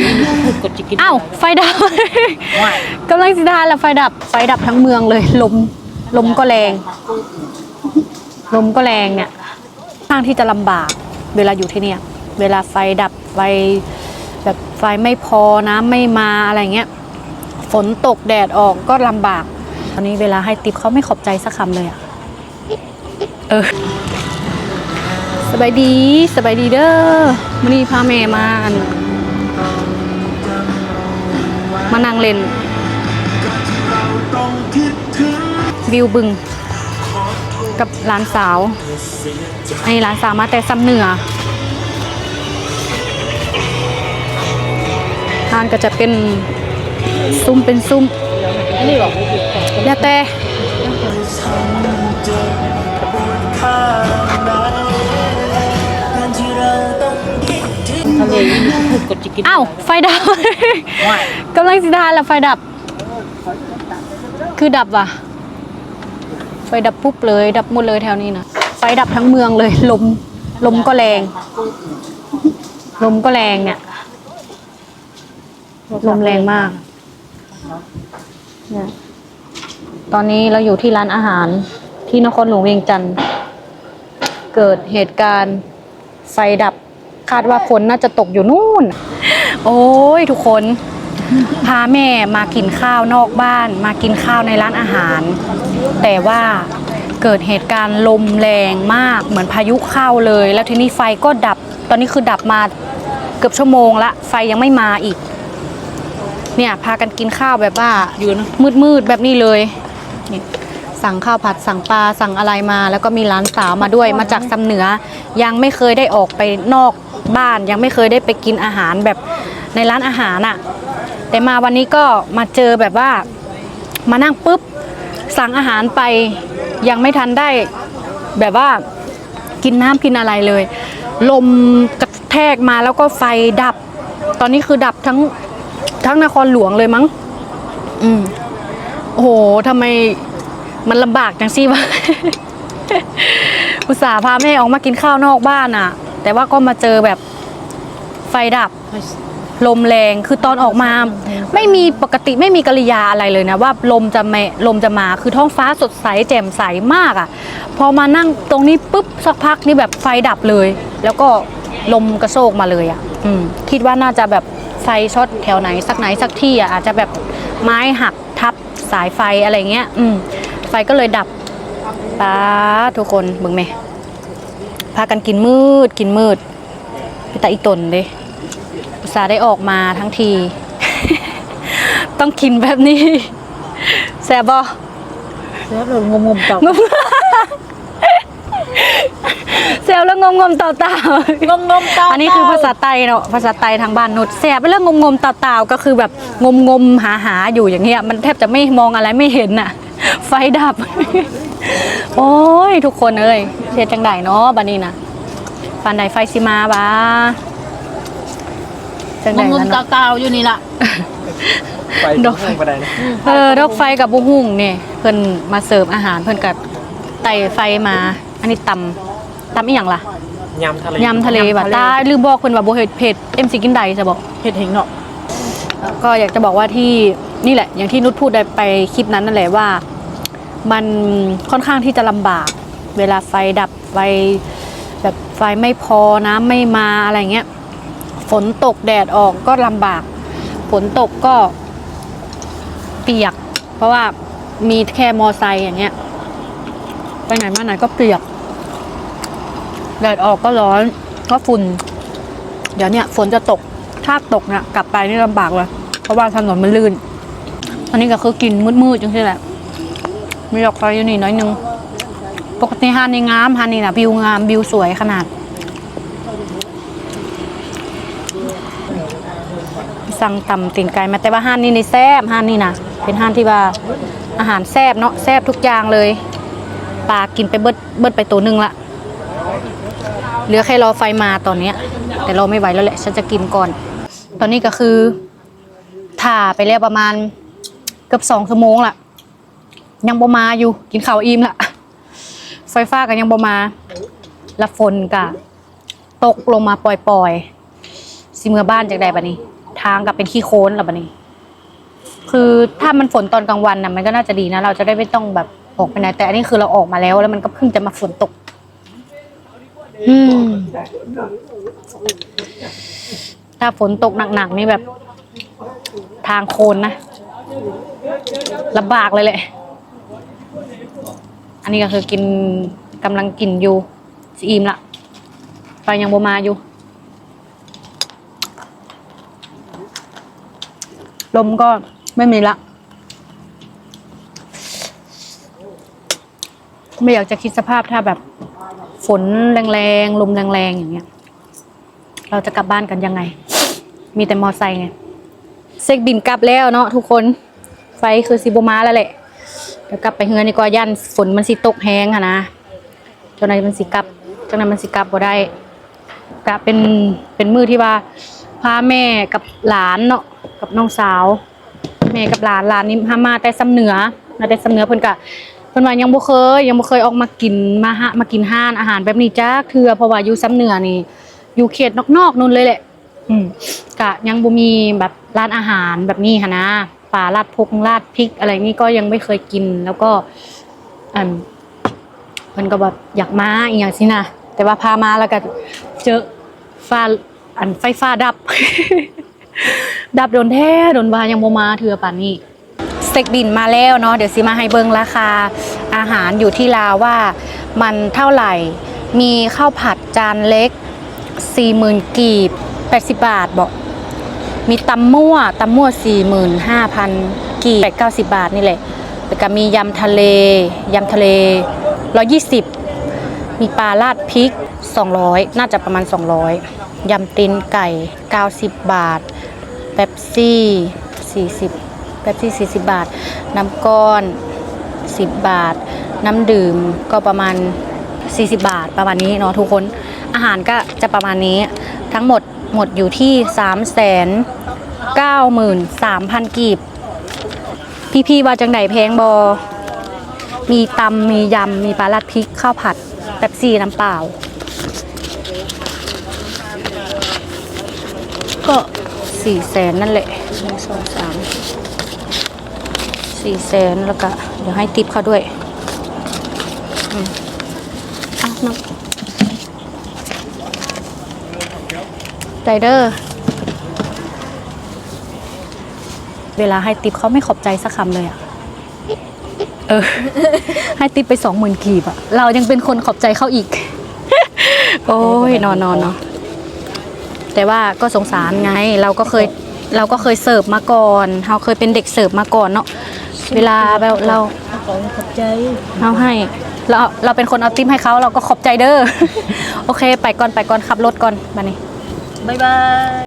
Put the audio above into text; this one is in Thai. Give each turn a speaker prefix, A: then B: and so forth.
A: เลยกดจะกิน
B: อ้าวไฟดับ
A: ว่าย
B: กำลังสิทานแล้วไฟดับไฟดับทั้งเมืองเลย ลมลมก็แรง ลมก็แรงเนี่ยทางที่จะลำบาก เวลาอยู่ที่เนี่ย เวลาไฟดับไฟแบบไฟไม่พอน้ำไม่มาอะไรเงี้ยฝนตกแดดออกก็ลำบาก ตอนนี้เวลาให้ติปเขาไม่ขอบใจสักคำเลยอะเออสบายดีสบายดีเด้อมันนี้พาแม่มา มานั่งเล่น วิวบึง กับหลานสาวไอ้หลานสาวมาแต่ซ้ำเหนือทานก็จะเป็นซุ้มเป็นซุ้ม
A: อันนี้บอก
B: ยาแต่
A: ทะเลกดจะกิน
B: อ้าวไฟดับ
A: ว่าย
B: กำลังสิทานแล้วไฟดับ คือดับว่ะ ไฟดับปุ๊บเลย ดับหมดเลยแถวนี้นะไฟดับทั้งเมืองเลย ลม ลมก็แรง ลมก็แรงเนี่ย ลมแรงมากเนี่ยตอนนี้เราอยู่ที่ร้านอาหารที่นครหลวงเวียงจันทร์ เกิดเหตุการณ์ไฟดับ คาดว่าฝนน่าจะตกอยู่นู่น โอ้ยทุกคน พาแม่มากินข้าวนอกบ้าน มากินข้าวในร้านอาหาร แต่ว่าเกิดเหตุการณ์ลมแรงมากเหมือนพายุเข้าเลย แล้วทีนี้ไฟก็ดับ ตอนนี้คือดับมาเกือบชั่วโมงละไฟยังไม่มาอีก เนี่ยพากันกินข้าวแบบว่า
A: อยู่นะ
B: มืดแบบนี้เลยนี่สั่งข้าวผัดสั่งปลาสั่งอะไรมา แล้วก็มีร้านสาวมาด้วยมาจากซำเหนือยังไม่เคยได้ออกไปนอก บ้านยังไม่เคยได้ไปกินอาหารแบบในร้านอาหารอะแต่มาวันนี้ก็มาเจอแบบว่ามานั่งปุ๊บสั่งอาหารไปยังไม่ทันได้แบบว่ากินน้ำกินอะไรเลย ลมกระแทกมาแล้วก็ไฟดับ ตอนนี้คือดับทั้งทั้งนครหลวงเลยมั้ง อืมโอ้โหทำไมมันลำบากจังสิวะ อุตส่าห์พาแม่ออกมากินข้าวนอกบ้านอะ่ะ แต่ว่าก็มาเจอแบบไฟดับลมแรงคือตอนออกมา ไม่มีปกติไม่มีกริยาอะไรเลยนะว่าลมจะแมลมจะมาคือท้องฟ้าสดใสแจ่มใสมากอะ่ะ พอมานั่งตรงนี้ปุ๊บสักพักนี่แบบไฟดับเลย แล้วก็ลมกระโชกมาเลยอะ่ะอืมคิดว่าน่าจะแบบไฟช็อตแถวไหนสักไหนสักที่อะ่ะอาจจะแบบไม้หักทับสายไฟอะไรเงี้ย อืม ไฟก็เลยดับป้าทุกคนเบิ่งไหม พากันกินมืดกินมืดไปแต่อีตนเลยอุตส่าห์ได้ออกมาทั้งที ต้องกินแบบนี้แซ่บบ่
A: แล้วเรางมงมๆต่อง
B: มแซ่บแล้วงมงมๆเต่าเต่าง
A: มงมๆต่อ
B: อันนี้คือภาษาไทยเนาะภาษาไทยทางบ้านนุชแซ่บแล้วงมงมๆเต่าเต่าก็คือแบบงมงมๆหาหาๆอยู่อย่างเงี้ยมันแทบจะไม่มองอะไรไม่เห็นน่ะ ไฟดับ โอ้ย ทุกคนเอ้ยเสียจังไดเนาะบัดนี้นะฟันใดไฟสิมาบ้าจัง
A: ง
B: ได
A: มงม
B: ล่ะ
A: ๆ
B: เนาะ
A: เตาๆอยู่นี่ล่ะ
C: ไป
B: ดอก
C: ห้องไปไหนนะ
B: เออดอกไฟกับบุหุ่งเนี่ยเพิ่นมาเสิร์ฟอาหารเพิ่นกับไต่ไฟมา อันนี้ตำตำอีหยังล่ะ
C: ยำทะเลยำ
B: ทะเลบ่ะตายลืมบอกเพิ่นว่าบ่เฮ็ดเผ็ดเอ็มสิกินใดจะบอก
A: เห็ดเห็งเนาะ
B: ก็อยากจะบอกว่าที่นี่แหละ อย่างที่นุชพูดได้ไปคลิปนั้นนั่นแหละว่า มันค่อนข้างที่จะลำบาก เวลาไฟดับไฟแบบไฟไม่พอน้ำไม่มาอะไรเงี้ย ฝนตกแดดออกก็ลำบาก ฝนตกก็เปียก เพราะว่ามีแค่มอไซค์อย่างเงี้ย ไปไหนมาไหนก็เปียก แดดออกก็ร้อนก็ฝุ่น เดี๋ยวเนี่ยฝนจะตก ถ้าตกเนี่ยกลับไปนี่ลำบากเลย เพราะว่าถนนมันลื่น อันนี้ก็คือกินมืดๆจังที่แหละ มีดอกไฟอยู่นี่น้อยนึง ปกติฮานในงามฮานนี่นะวิวงามวิวสวยขนาดสั่งตำตีนไก่มาแต่ว่าห้านนี้ในแซบห้านนี้นะเป็นห้านที่ว่าอาหารแซบเนาะแซบทุกอย่างเลยปลากินไปเบิดเบิดไปตัวหนึ่งละเหลือแค่รอไฟมาตอนนี้แต่รอไม่ไหวแล้วแหละฉันจะกินก่อน ตอนนี้ก็คือถ่าไปแล้วประมาณเกือบสองชั่วโมงละ ยังบ่มาอยู่ กินข้าวอิ่มละไฟฟ้าก็ยังบ่มา แล้วฝนก็ตกลงมาปล่อยๆสิเมื่อบ้านจากใดบัดนี้ ทางกับเป็นขี้โคลนล้วบัดนี้ คือถ้ามันฝนตอนกลางวันน่ะมันก็น่าจะดีนะ เราจะได้ไม่ต้องแบบออกไปไหนแต่อันนี้คือเราออกมาแล้ว แล้วมันก็เพิ่งจะมาฝนตก อืมถ้าฝนตกหนักๆนี่แบบ ทางโคลนนะลำบากเลยแหละ อันนี้ก็คือกินกำลังกินอยู่สิอิ่มละไฟยังบมาอยู่ ลมก็ไม่มีละ ไม่อยากจะคิดสภาพถ้าแบบ ฝนแรงๆ ลมแรงๆ อย่างเงี้ย เราจะกลับบ้านกันยังไง มีแต่มอไซค์ไง เซ็กบินกลับแล้วเนาะทุกคน ไฟคือซิบมาแล้วแหละ เดี๋ยวกลับไปเฮือนดีกว่านฝนมันสิตกแห้งค่ะนะจ้านายมันสิกลับจ้านายมันสิกลับบ่ได้กะเป็นเป็นมือที่ว่าพาแม่กับหลานเนาะกับน้องสาว แม่กับหลานหลานนี่พามาแต่ซ้ำเหนือมาแต่ซ้ำเหนือเพิ่นกะเพิ่นว่ายังบ่เคย ยังบ่เคยออกมากินมาหามากินห้านอาหารแบบนี้จ้าเทื่อเพราะว่าอยู่ซ้ำเหนือนี่อยู่เขตนอกๆนู่นเลยแหละ อืมกะยังบ่มีแบบร้านอาหารแบบนี้ค่ะนะ ป่าลาดพกลาดพริกอะไรนี่ก็ยังไม่เคยกิน แล้วก็อันมันก็แบบอยากมาอีกอย่างสินะแต่ว่าพามาแล้วก็เจอฟ้าอันไฟฟ้าดับ ดับโดนแท้โดนวายังบ่มาเถื่อป่านนี้สเต็กบินมาแล้วเนาะเดี๋ยวสิมาให้เบิงราคาอาหารอยู่ที่ลาวว่ามันเท่าไหร่ มีข้าวผัดจานเล็กสี่หมื่นกีบแปดสิบบาทบอก มีตำมั่วตำมั่วสี่หมื่นห้าพันกีบแปดเก้าสิบบาทนี่แหละแล้วก็มียำทะเลยำทะเลร้อยี่สิบมีปลาราดพริกสองร้อยน่าจะประมาณสองร้อยยำตีนไก่เก้าสิบบาทเป๊ปซี่สี่สิบเป๊ปซี่สี่สิบบาท น้ำก้อนสิบบาท น้ำดื่มก็ประมาณ 40 บาทประมาณนี้เนาะทุกคน อาหารก็จะประมาณนี้ทั้งหมดหมดอยู่ที่3 9 3 0 0 0กีบ พี่ๆว่าจังไดแพงบอ มีตำมียำ มีปลาลัดพริก ข้าวผัดแป๊บซี่น้ำเปล่า ก็สี่แสนนั่นแหละหนึ่งสองสามสี่แสนแล้วก็ เดี๋ยวให้ติปเขาด้วยอะน้องไรเดอร์ เวลาให้ติปเขาไม่ขอบใจสักคำเลยอะเออ ให้ติปไปสองหมื่นกีบอะเรายังเป็นคนขอบใจเขาอีก โอ้ยนอนนอนเนาะแต่ว่าก็สงสารไง เราก็เคยเราก็เคยเสิร์ฟมาก่อนเราเคยเป็นเด็กเสิร์ฟมาก่อนเนาะเวลาแบบเรา
A: ของขอบใจ
B: เอาให้เราเราเป็นคนเอาติ้มให้เขาเราก็ขอบใจเด้อ โอเค ไปก่อนไปก่อนขับรถก่อนมานี่
A: บ๊ายบาย